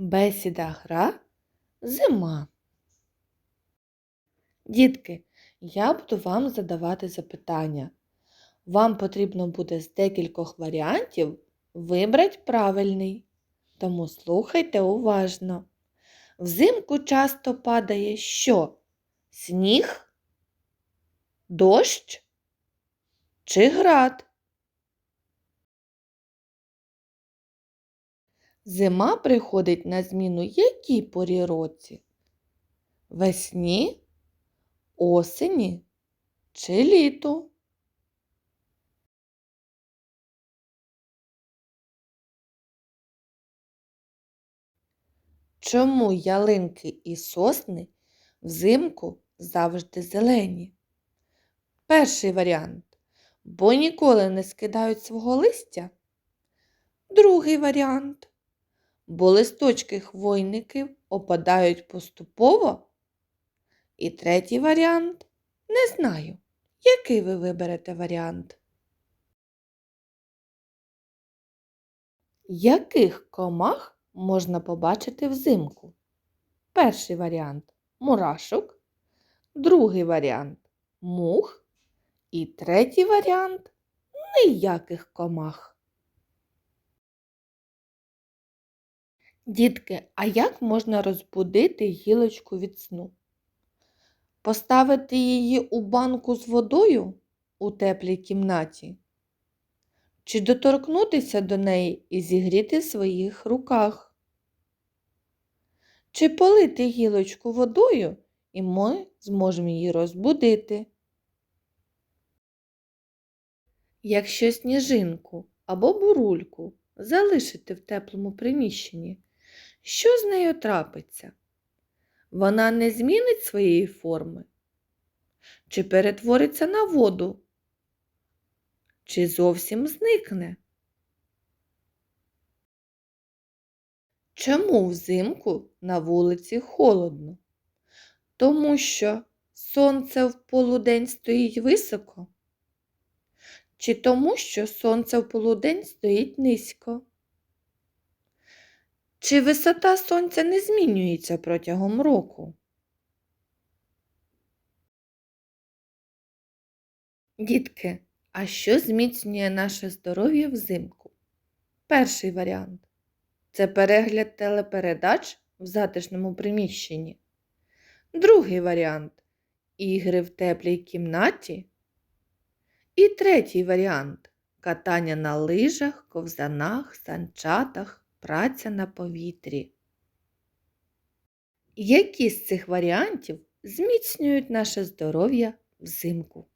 Бесіда гра зима. Дітки, я буду вам задавати запитання. Вам потрібно буде з декількох варіантів вибрати правильний. Тому слухайте уважно. Взимку часто падає що? Сніг, дощ чи град? Зима приходить на зміну якій порі році? Весні, осені чи літу? Чому ялинки і сосни взимку завжди зелені? Перший варіант. Бо ніколи не скидають свого листя. Другий варіант. Бо листочки хвойників опадають поступово. І третій варіант не знаю. Який ви виберете варіант? Яких комах можна побачити взимку? Перший варіант мурашок, другий варіант мух і третій варіант ніяких комах. Дітки, а як можна розбудити гілочку від сну? Поставити її у банку з водою у теплій кімнаті? Чи доторкнутися до неї і зігріти в своїх руках? Чи полити гілочку водою, і ми зможемо її розбудити? Якщо сніжинку або бурульку залишити в теплому приміщенні, що з нею трапиться? Вона не змінить своєї форми? Чи перетвориться на воду? Чи зовсім зникне? Чому взимку на вулиці холодно? Тому що сонце в полудень стоїть високо? Чи тому, що сонце в полудень стоїть низько? Чи висота сонця не змінюється протягом року? Дітки, а що зміцнює наше здоров'я взимку? Перший варіант це перегляд телепередач в затишному приміщенні. Другий варіант ігри в теплій кімнаті. І третій варіант катання на лижах, ковзанах, санчатах, праця на повітрі. Які з цих варіантів зміцнюють наше здоров'я взимку?